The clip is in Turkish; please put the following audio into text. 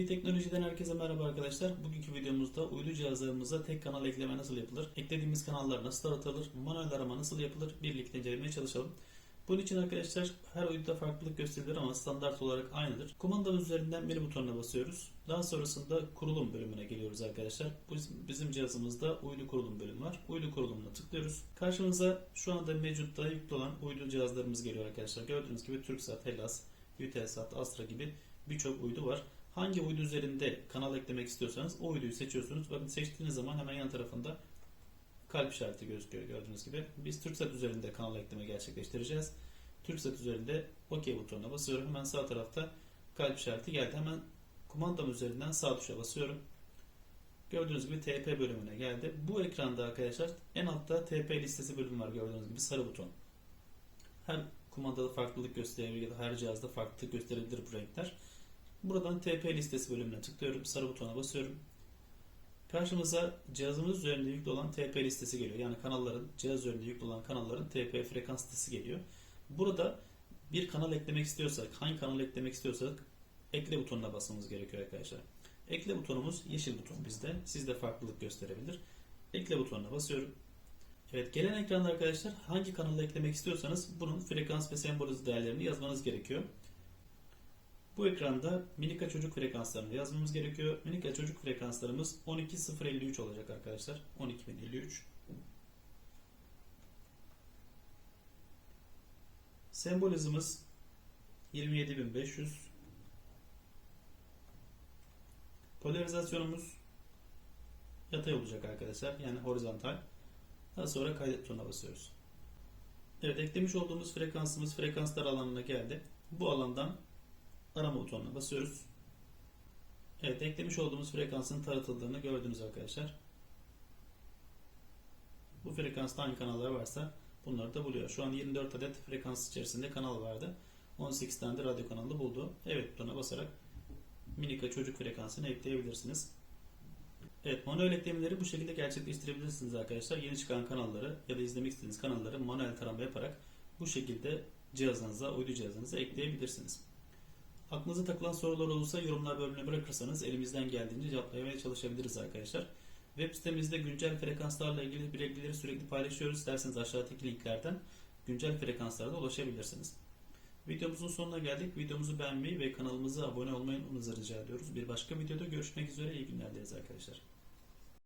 Free Teknoloji'den herkese merhaba arkadaşlar. Bugünkü videomuzda uydu cihazlarımıza tek kanal ekleme nasıl yapılır? Eklediğimiz kanallar nasıl dağıtılır? Manuel arama nasıl yapılır? Birlikte incelemeye çalışalım. Bunun için arkadaşlar her uyduda farklılık gösterilir ama standart olarak aynıdır. Kumanda üzerinden menü butonuna basıyoruz. Daha sonrasında kurulum bölümüne geliyoruz arkadaşlar. Bizim, bizim cihazımızda uydu kurulum bölümü var. Uydu kurulumuna tıklıyoruz. Karşımıza şu anda mevcutta yüklü olan uydu cihazlarımız geliyor arkadaşlar. Gördüğünüz gibi TürkSat, Hellas, Eutelsat, Astra gibi birçok uydu var. Hangi uydu üzerinde kanal eklemek istiyorsanız o uyduyu seçiyorsunuz. Bakın seçtiğiniz zaman hemen yan tarafında kalp işareti gözüküyor gördüğünüz gibi. Biz TürkSat üzerinde kanal ekleme gerçekleştireceğiz. TürkSat üzerinde OK butonuna basıyorum. Hemen sağ tarafta kalp işareti geldi. Hemen kumandam üzerinden sağ tuşa basıyorum. Gördüğünüz gibi TP bölümüne geldi. Bu ekranda arkadaşlar en altta TP listesi bölümü var gördüğünüz gibi sarı buton. Her kumandada farklılık gösterebilir ya da her cihazda farklılık gösterebilir bu renkler. Buradan TP listesi bölümüne tıklıyorum. Sarı butona basıyorum. Karşımıza cihazımız üzerinde yüklü olan TP listesi geliyor. Yani kanalların, cihaz üzerinde yüklü olan kanalların TP frekans listesi geliyor. Burada bir kanal eklemek istiyorsak, hangi kanal eklemek istiyorsak ekle butonuna basmamız gerekiyor arkadaşlar. Ekle butonumuz yeşil buton bizde. Sizde farklılık gösterebilir. Ekle butonuna basıyorum. Evet gelen ekranda arkadaşlar hangi kanalı eklemek istiyorsanız bunun frekans ve sembol hızı değerlerini yazmanız gerekiyor. Bu ekranda Minika çocuk frekanslarını yazmamız gerekiyor. Minika çocuk frekanslarımız 12053 olacak arkadaşlar. 12053. Sembol hızımız 27500. Polarizasyonumuz yatay olacak arkadaşlar. Yani horizontal. Daha sonra kaydet butonuna basıyoruz. Evet eklemiş olduğumuz frekansımız frekanslar alanına geldi. Bu alandan arama butonuna basıyoruz. Evet eklemiş olduğumuz frekansın taratıldığını gördünüz arkadaşlar. Bu frekansta hangi kanallar varsa bunları da buluyor. Şu an 24 adet frekans içerisinde kanal vardı. 18 tane de radyo kanalı buldu. Evet butonuna basarak Minika çocuk frekansını ekleyebilirsiniz. Evet manuel eklemeleri bu şekilde gerçekleştirebilirsiniz arkadaşlar. Yeni çıkan kanalları ya da izlemek istediğiniz kanalları manuel tarama yaparak bu şekilde cihazınıza, uydu cihazınıza ekleyebilirsiniz. Aklınıza takılan sorular olursa yorumlar bölümüne bırakırsanız elimizden geldiğince cevaplamaya çalışabiliriz arkadaşlar. Web sitemizde güncel frekanslarla ilgili bilgileri sürekli paylaşıyoruz. İsterseniz aşağıdaki linklerden güncel frekanslara da ulaşabilirsiniz. Videomuzun sonuna geldik. Videomuzu beğenmeyi ve kanalımıza abone olmayı unutmayın rica ediyoruz. Bir başka videoda görüşmek üzere. İyi günler dileriz arkadaşlar.